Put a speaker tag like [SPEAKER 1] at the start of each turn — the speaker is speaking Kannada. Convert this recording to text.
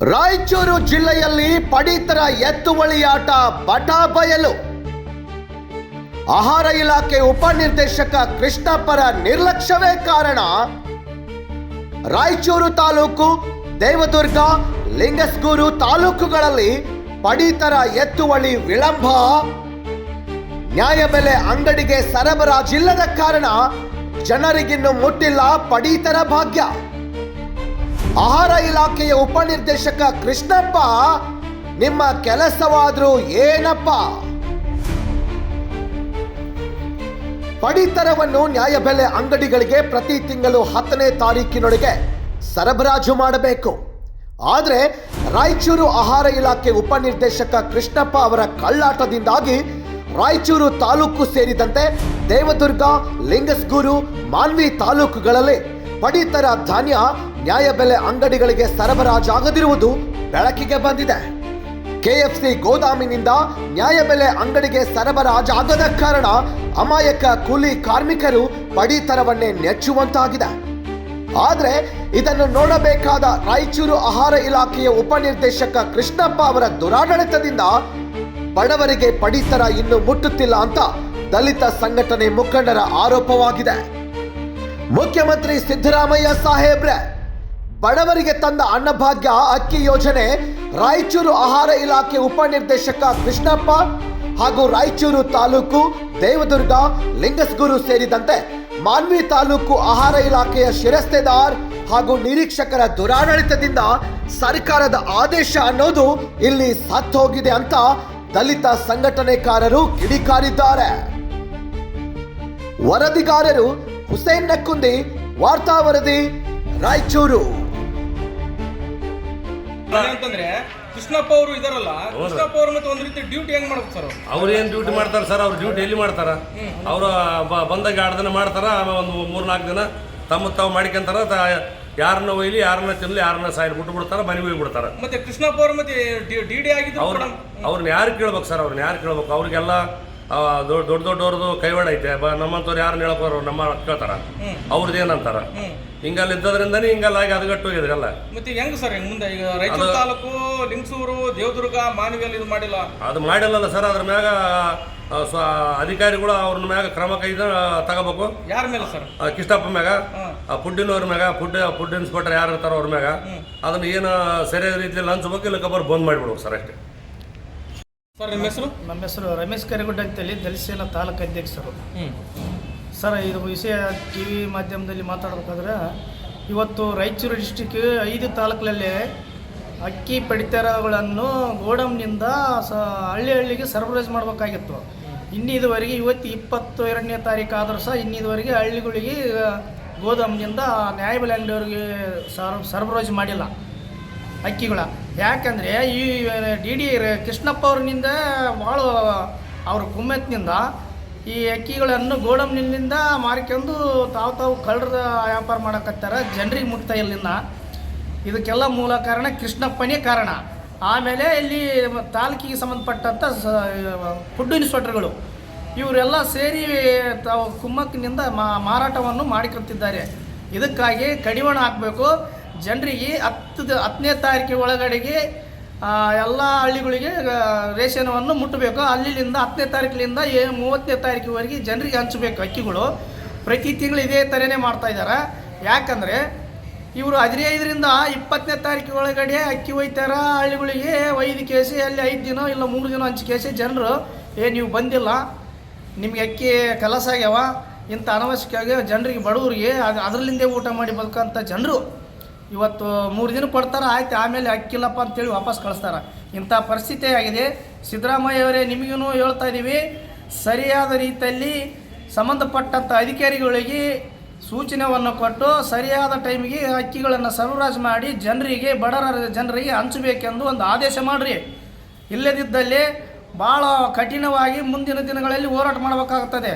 [SPEAKER 1] ರಾಯಚೂರು ಜಿಲ್ಲೆಯಲ್ಲಿ ಪಡಿತರ ಎತ್ತುವಳಿಯಾಟ ಬಟ ಬಯಲು ಆಹಾರ ಇಲಾಖೆ ಉಪನಿರ್ದೇಶಕ ಕೃಷ್ಣಪ್ಪರ ನಿರ್ಲಕ್ಷ್ಯವೇ ಕಾರಣ. ರಾಯಚೂರು ತಾಲೂಕು ದೇವದುರ್ಗ, ಲಿಂಗಸ್ಗೂರು ತಾಲೂಕುಗಳಲ್ಲಿ ಪಡಿತರ ಎತ್ತುವಳಿ ವಿಳಂಬ. ನ್ಯಾಯಬೆಲೆ ಅಂಗಡಿಗೆ ಸರಬರಾಜಿಲ್ಲದ ಕಾರಣ ಜನರಿಗಿನ್ನು ಮುಟ್ಟಿಲ್ಲ ಪಡಿತರ ಭಾಗ್ಯ. ಆಹಾರ ಇಲಾಖೆಯ ಉಪನಿರ್ದೇಶಕ ಕೃಷ್ಣಪ್ಪ, ನಿಮ್ಮ ಕೆಲಸವಾದ್ರೂ ಏನಪ್ಪ? ಪಡಿತರವನ್ನು ನ್ಯಾಯಬೆಲೆ ಅಂಗಡಿಗಳಿಗೆ ಪ್ರತಿ ತಿಂಗಳು ಹತ್ತನೇ ತಾರೀಕಿನೊಳಗೆ ಸರಬರಾಜು ಮಾಡಬೇಕು. ಆದರೆ ರಾಯಚೂರು ಆಹಾರ ಇಲಾಖೆ ಉಪನಿರ್ದೇಶಕ ಕೃಷ್ಣಪ್ಪ ಅವರ ಕಳ್ಳಾಟದಿಂದಾಗಿ ರಾಯಚೂರು ತಾಲೂಕು ಸೇರಿದಂತೆ ದೇವದುರ್ಗ, ಲಿಂಗಸ್ಗೂರು, ಮಾನ್ವಿ ತಾಲೂಕುಗಳಲ್ಲಿ ಪಡಿತರ ಧಾನ್ಯ ನ್ಯಾಯಬೆಲೆ ಅಂಗಡಿಗಳಿಗೆ ಸರಬರಾಜಾಗದಿರುವುದು ಬೆಳಕಿಗೆ ಬಂದಿದೆ. ಕೆಎಫ್ಸಿ ಗೋದಾಮಿನಿಂದ ನ್ಯಾಯಬೆಲೆ ಅಂಗಡಿಗೆ ಸರಬರಾಜಾಗದ ಕಾರಣ ಅಮಾಯಕ ಕೂಲಿ ಕಾರ್ಮಿಕರು ಪಡಿತರವನ್ನೇ ನೆಚ್ಚುವಂತಾಗಿದೆ. ಆದರೆ ಇದನ್ನು ನೋಡಬೇಕಾದ ರಾಯಚೂರು ಆಹಾರ ಇಲಾಖೆಯ ಉಪನಿರ್ದೇಶಕ ಕೃಷ್ಣಪ್ಪ ಅವರ ದುರಾಡಳಿತದಿಂದ ಬಡವರಿಗೆ ಪಡಿತರ ಇನ್ನು ಮುಟ್ಟುತ್ತಿಲ್ಲ ಅಂತ ದಲಿತ ಸಂಘಟನೆ ಮುಖಂಡರ ಆರೋಪವಾಗಿದೆ. ಮುಖ್ಯಮಂತ್ರಿ ಸಿದ್ದರಾಮಯ್ಯ ಸಾಹೇಬ್ರೆ ಬಡವರಿಗೆ ತಂದ ಅನ್ನಭಾಗ್ಯ, ಅಕ್ಕಿ ಯೋಜನೆ, ರಾಯಚೂರು ಆಹಾರ ಇಲಾಖೆ ಉಪನಿರ್ದೇಶಕ ಕೃಷ್ಣಪ್ಪ ಹಾಗೂ ರಾಯಚೂರು ತಾಲೂಕು ದೇವದುರ್ಗ ಲಿಂಗಸ್ಗುರು ಸೇರಿದಂತೆ ಮಾನ್ವಿ ತಾಲೂಕು ಆಹಾರ ಇಲಾಖೆಯ ಶಿರಸ್ತೆದಾರ್ ಹಾಗೂ ನಿರೀಕ್ಷಕರ ದುರಾಡಳಿತದಿಂದ ಸರ್ಕಾರದ ಆದೇಶ ಅನ್ನೋದು ಇಲ್ಲಿ ಸತ್ತೋಗಿದೆ ಅಂತ ದಲಿತ ಸಂಘಟನೆಕಾರರು ಕಿಡಿಕಾರಿದ್ದಾರೆ. ವರದಿಗಾರರು ಹುಸೇನ್ ನಕ್ಕುಂದಿ ವಾರ್ತಾ ವರದಿ ರಾಯಚೂರು.
[SPEAKER 2] ಅಂತಂದ್ರೆ ಕೃಷ್ಣಪ್ಪ ಅವರು ಇದಾರಲ್ಲ ಕೃಷ್ಣಪ್ಪ ಅವರು ಮತ್ತೆ ಒಂದ್ ರೀತಿ ಡ್ಯೂಟಿ ಹೆಂಗ್ ಮಾಡ್ಬೇಕು ಸರ್ ಅವ್ರು?
[SPEAKER 3] ಏನ್ ಡ್ಯೂಟಿ ಮಾಡ್ತಾರೆ ಸರ್ ಅವ್ರು ಡ್ಯೂಟಿ ಎಲ್ಲಿ ಮಾಡ್ತಾರ? ಅವರು ಬಂದಾಗ ಎರಡು ದಿನ ಮಾಡ್ತಾರ ಒಂದು ಮೂರು ನಾಲ್ಕು ದಿನ ತಮ್ಮ ತಾವು ಮಾಡ್ಕೊಂತಾರ ಯಾರನ್ನ ಒಯ್ಲಿ ಯಾರನ್ನ ತಿನ್ಲಿ ಯಾರನ್ನ ಸಾಯಿಲ್ ಬಿಟ್ಟು ಬಿಡ್ತಾರ ಹೋಗಿ ಬಿಡ್ತಾರ.
[SPEAKER 2] ಮತ್ತೆ ಕೃಷ್ಣಪ್ಪ ಅವ್ರ ಮತ್ತೆ ಡಿ ಡಿ ಆಗಿದ್ರು
[SPEAKER 3] ಅವ್ರನ್ನ ಯಾರು ಕೇಳ್ಬೇಕು ಸರ್ ಅವ್ರನ್ನ ಯಾರು ಕೇಳ್ಬೇಕು? ಅವ್ರಿಗೆಲ್ಲ ದೊಡ್ಡ ದೊಡ್ಡ ದೊಡ್ಡವ್ರದ್ದು ಕೈವಾಡ ಐತೆ. ಬ ನಮ್ಮಂಥವ್ರು ಯಾರನ್ನ ಹೇಳ್ಕೋರು ನಮ್ಮ ಕೇಳ್ತಾರ. ಅವ್ರದ್ದು ಏನಂತಾರ? ಹಿಂಗಲ್ಲಿ ಇದ್ದದ್ರಿಂದನೇ ಹಿಂಗಲ್ಲ ಆಗಿ ಅದಗಟ್ಟು ಹೋಗಿದ್ರಿ ಎಲ್ಲ
[SPEAKER 2] ಮತ್ತೆ ಹೆಂಗ್ ಸರ್ ಹೆಂಗ್ ಮುಂದೆ? ಈಗ ರಾಯಚೂರು ತಾಲೂಕು ಲಿಂಗಸೂರು ದೇವದುರ್ಗ ಮಾನವಿಯಲ್ಲಿ ಇದು ಮಾಡಿಲ್ಲ.
[SPEAKER 3] ಅದು ಮಾಡಿಲ್ಲಲ್ಲ ಸರ್ ಅದ್ರ ಮ್ಯಾಗ ಸ್ವ ಅಧಿಕಾರಿಗಳು ಅವ್ರನ್ನ ಮ್ಯಾಗ ಕ್ರಮ ಕೈದ ತಗೋಬೇಕು.
[SPEAKER 2] ಯಾರ ಮೇಲೆ ಸರ್?
[SPEAKER 3] ಕಿಷ್ಟಪ್ಪ ಮ್ಯಾಗ ಫುಡ್ಡಿನವ್ರ ಮ್ಯಾಗ ಫುಡ್ ಫುಡ್ ಇನ್ಸ್ಪೆಕ್ಟರ್ ಯಾರು ಇರ್ತಾರೋ ಅವ್ರ ಮ್ಯಾಗ. ಅದನ್ನ ಏನು ಸರಿಯಾದ ರೀತಿಯಲ್ಲಿ ಹಂಚ್ಬೇಕು ಇಲ್ಲ ಕಬರ್ ಬಂದ್ ಮಾಡಿಬಿಡ್ಬೇಕು ಸರ್ ಅಷ್ಟೇ.
[SPEAKER 2] ಸರ್ ನಿಮ್ಮ ಹೆಸರು?
[SPEAKER 4] ನಮ್ಮ ಹೆಸರು ರಮೇಶ್ ಕರಿಗುಡ್ಡ ಅಂತೇಳಿ ದಲಿಸೇನ ತಾಲೂಕು ಅಧ್ಯಕ್ಷರು. ಸರ್ ಇದು ವಿಷಯ ಟಿ ವಿ ಮಾಧ್ಯಮದಲ್ಲಿ ಮಾತಾಡಬೇಕಾದ್ರೆ ಇವತ್ತು ರಾಯಚೂರು ಡಿಸ್ಟಿಕ್ ಐದು ತಾಲೂಕಲ್ಲಿ ಅಕ್ಕಿ ಪಡಿತರಗಳನ್ನು ಗೋಡಮ್ನಿಂದ ಸ ಹಳ್ಳಿ ಹಳ್ಳಿಗೆ ಸರಬರಾಜು ಮಾಡಬೇಕಾಗಿತ್ತು. ಇನ್ನಿದುವರೆಗೆ ಇವತ್ತು ಇಪ್ಪತ್ತು ಎರಡನೇ ತಾರೀಕು ಆದರೂ ಸಹ ಇನ್ನಿದುವರೆಗೆ ಹಳ್ಳಿಗಳಿಗೆ ಗೋದಾಮ್ನಿಂದ ನ್ಯಾಯಬೆಲೆ ಅಂಗಡಿಯವ್ರಿಗೆ ಸರ್ ಸರಬರಾಜು ಮಾಡಿಲ್ಲ. ಅಕ್ಕಿಗಳ ಯಾಕಂದರೆ ಈ, ಡಿ ಡಿ ಕೃಷ್ಣಪ್ಪ ಅವ್ರನಿಂದ ಭಾಳ ಅವ್ರ ಕುಮ್ಮೆತ್ನಿಂದ ಈ ಅಕ್ಕಿಗಳನ್ನು ಗೋಡಮ್ನಿಂದ ಮಾರ್ಕೊಂಡು ತಾವು ತಾವು ಕಳ್ಳರ ವ್ಯಾಪಾರ ಮಾಡಕತ್ತಾರ ಜನರಿಗೆ ಮುಟ್ತಾ ಇಲ್ಲಿಂದ. ಇದಕ್ಕೆಲ್ಲ ಮೂಲ ಕಾರಣ ಕೃಷ್ಣಪ್ಪನೇ ಕಾರಣ. ಆಮೇಲೆ ಇಲ್ಲಿ ತಾಲೂಕಿಗೆ ಸಂಬಂಧಪಟ್ಟಂಥ ಫುಡ್ ಇನ್ಸ್ಪೆಕ್ಟರ್ಗಳು ಇವರೆಲ್ಲ ಸೇರಿ ತಾವು ಕುಮ್ಮಕ್ಕಿನಿಂದ ಮಾರಾಟವನ್ನು ಮಾಡಿಕೊಡ್ತಿದ್ದಾರೆ. ಇದಕ್ಕಾಗಿ ಕಡಿವಾಣ ಹಾಕಬೇಕು. ಜನರಿಗೆ ಹತ್ತು ಹತ್ತನೇ ತಾರೀಕು ಒಳಗಡೆಗೆ ಎಲ್ಲ ಹಳ್ಳಿಗಳಿಗೆ ರೇಷನವನ್ನು ಮುಟ್ಟಬೇಕು. ಅಲ್ಲಿಂದ ಹತ್ತನೇ ತಾರೀಕಿನಿಂದ ಏ, ಮೂವತ್ತನೇ ತಾರೀಕಿವರೆಗೆ ಜನರಿಗೆ ಹಂಚಬೇಕು ಅಕ್ಕಿಗಳು. ಪ್ರತಿ ತಿಂಗಳು ಇದೇ ಥರನೇ ಮಾಡ್ತಾ ಇದ್ದಾರೆ ಯಾಕಂದರೆ, ಇವರು ಹದಿನೈದರಿಂದ ಇಪ್ಪತ್ತನೇ ತಾರೀಕು ಒಳಗಡೆ ಅಕ್ಕಿ ಒಯ್ತಾರ, ಹಳ್ಳಿಗಳಿಗೆ ಒಯ್ದು ಕೇಸಿ ಅಲ್ಲಿ ಐದು ದಿನ ಇಲ್ಲ ಮೂರು ದಿನ ಹಂಚು ಕೇಸಿ, ಜನರು, ಏ, ನೀವು ಬಂದಿಲ್ಲ. ನಿಮಗೆ ಅಕ್ಕಿ ಕಲಸ ಆಗ್ಯಾವ ಇಂಥ ಅನವಶ್ಯಕವಾಗಿ ಜನರಿಗೆ ಬಡವರಿಗೆ ಅದು, ಅದರಲ್ಲಿಂದೇ ಊಟ ಮಾಡಿ ಬದುಕಂಥ ಜನರು. ಇವತ್ತು ಮೂರು ದಿನ ಕೊಡ್ತಾರೆ, ಆಯ್ತು, ಆಮೇಲೆ ಅಕ್ಕಿಲ್ಲಪ್ಪ ಅಂತೇಳಿ ವಾಪಸ್ ಕಳಿಸ್ತಾರೆ. ಇಂಥ ಪರಿಸ್ಥಿತಿ ಆಗಿದೆ. ಸಿದ್ದರಾಮಯ್ಯ ಅವರೇ ನಿಮಗೂ ಹೇಳ್ತಾ ಇದ್ದೀವಿ ಸರಿಯಾದ ರೀತಿಯಲ್ಲಿ ಸಂಬಂಧಪಟ್ಟಂಥ ಅಧಿಕಾರಿಗಳಿಗೆ ಸೂಚನೆಯನ್ನು ಕೊಟ್ಟು ಸರಿಯಾದ ಟೈಮಿಗೆ ಅಕ್ಕಿಗಳನ್ನು ಸರಬರಾಜು ಮಾಡಿ ಜನರಿಗೆ ಬಡರ ಜನರಿಗೆ ಹಂಚಬೇಕೆಂದು ಒಂದು ಆದೇಶ ಮಾಡಿರಿ. ಇಲ್ಲದಿದ್ದಲ್ಲಿ ಭಾಳ ಕಠಿಣವಾಗಿ ಮುಂದಿನ ದಿನಗಳಲ್ಲಿ ಹೋರಾಟ ಮಾಡಬೇಕಾಗುತ್ತದೆ